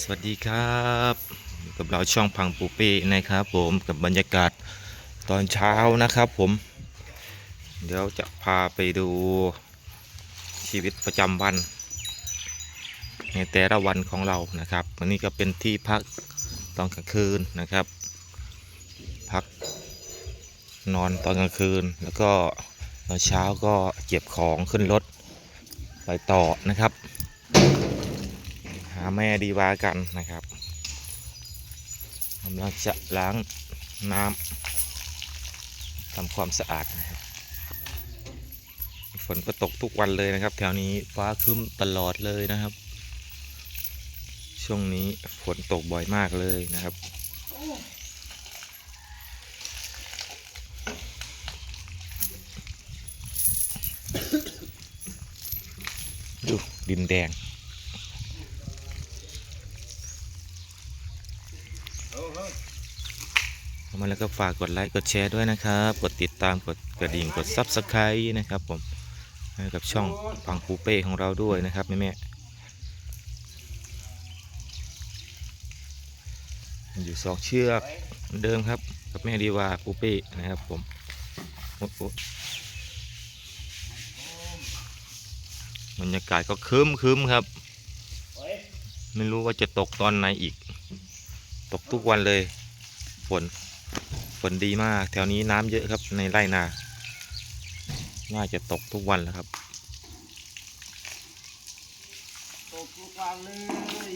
สวัสดีครับกับเราช่องพังปูเป้นะครับ ผมกับบรรยากาศตอนเช้านะครับผม เดี๋ยวจะพาไปดูชีวิตประจำวัน ในแต่ละวันของเรานะครับ วันนี้ก็เป็นที่พักตอนกลางคืนนะครับ พักนอนตอนกลางคืน แล้วก็ตอนเช้าก็เก็บของขึ้นรถไปต่อนะครับาแม่ดีวากันนะครับกำลังจะล้างน้ำทำความสะอาดนะครับฝนก็ตกทุกวันเลยนะครับ แถวนี้ฟ้าคึ้มตลอดเลยนะครับ ช่วงนี้ฝนตกบ่อยมากเลยนะครับดูดินแดง เข้า มาแล้วก็ฝากกดไลค์กดแชร์ด้วยนะครับ กดติดตามกดกระดิ่งกด Subscribe นะครับผมกับช่องฟังปูเป้ของเราด้วยนะครับแม่แม่อยู่สองเชือกเหมือนเดิมครับ กับแม่ดีวาปูเป้นะครับผมโอ้โหบรรยากาศก็ครึ้มครึ้มครับ ไม่รู้ว่าจะตกตอนไหนอีก ตกทุกวันเลยฝน ฝนดีมาก แถวนี้น้ำเยอะครับในไร่นา น่าจะตกทุกวันแล้วครับตกทุกวันเลย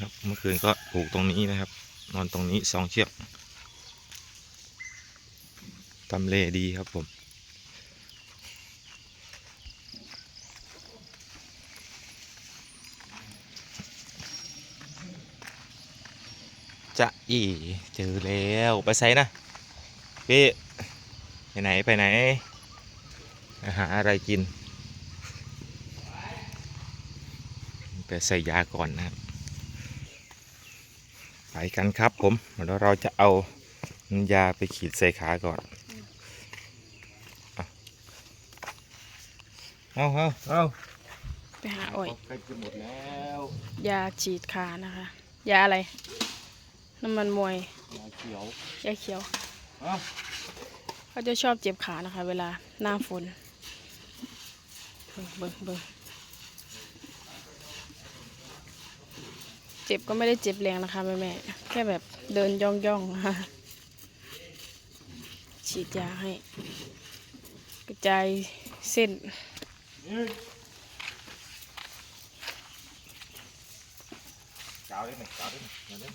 ครับเมื่อคืนก็ผูกตรงนี้นะครับ นอนตรงนี้สองเชือก ตำเลดีครับผม จะอีเจอแล้วไปไซนะพี่ไปไหนไปไหน หาอะไรกิน ไปใส่ยาก่อนนะครับ ไปกันครับผมแล้วเราจะเอาน้ำยาไปขีดใส่ขาก่อน เอาเอาเอาไปหาอ้อยใกล้จะหมดแล้วยาฉีดขานะคะ ยาอะไร น้ำมันมวย ยาเขียวยาเขียวเอาเขาจะชอบเจ็บขานะคะ เวลาหน้าฝนเบิ่งเบิ่งเบิ่งเจ็บก็ไม่ได้เจ็บแรงนะคะแม่แม่ๆแค่แบบเดินย่องย่องๆนะคะฉีดยาให้ กระจายเส้น กาวได้ไหมกาวได้ไหมเดี๋ยวนี้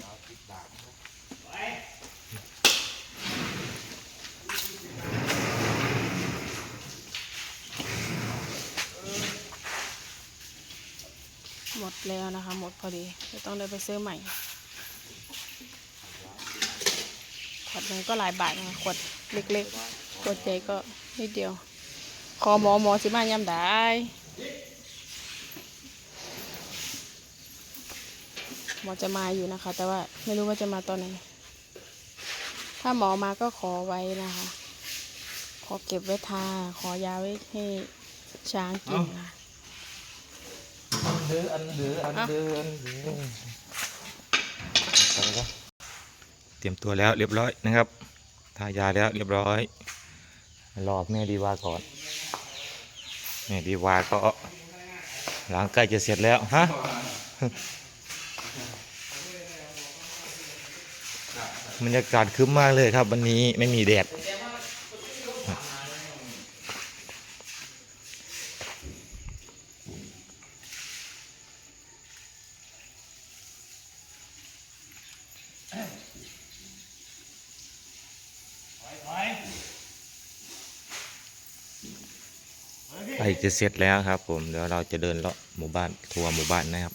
กาวติดดาบ หมดแล้วนะคะ หมดพอดีจะต้องเดินไปซื้อใหม่ข วดหนึงก็หลายบาทนะคะขวดเล็กๆขวดใหญ่ก็นิดเดียว ขอหมอหมอสิมาย่ำได้หมอจะมาอยู่นะคะ แต่ว่าไม่รู้ว่าจะมาตอนไหนถ้าหมอมาก็ขอไว้นะคะ ขอเก็บไว้ทา ขอยาไว้ให้ช้างกินนะอันเดืออันเดืออันเดืออันเดือไปครับ เตรียมตัวแล้วเรียบร้อยนะครับทายาแล้วเรียบร้อยรอแม่ดีวาก่อนแม่ดีวาก็หลังใกล้จะเสร็จแล้วฮะบรรยากาศคึ้มมากเลยครับ วันนี้ไม่มีแดดใล้จะเสร็จแล้วครับผมเดี๋ยวเราจะเดินเลาะหมู่บ้านทัวร์หมู่บ้านนะครับ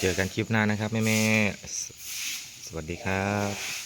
เจอกันคลิปหน้านะครับแม่แม่สวัสดีครับ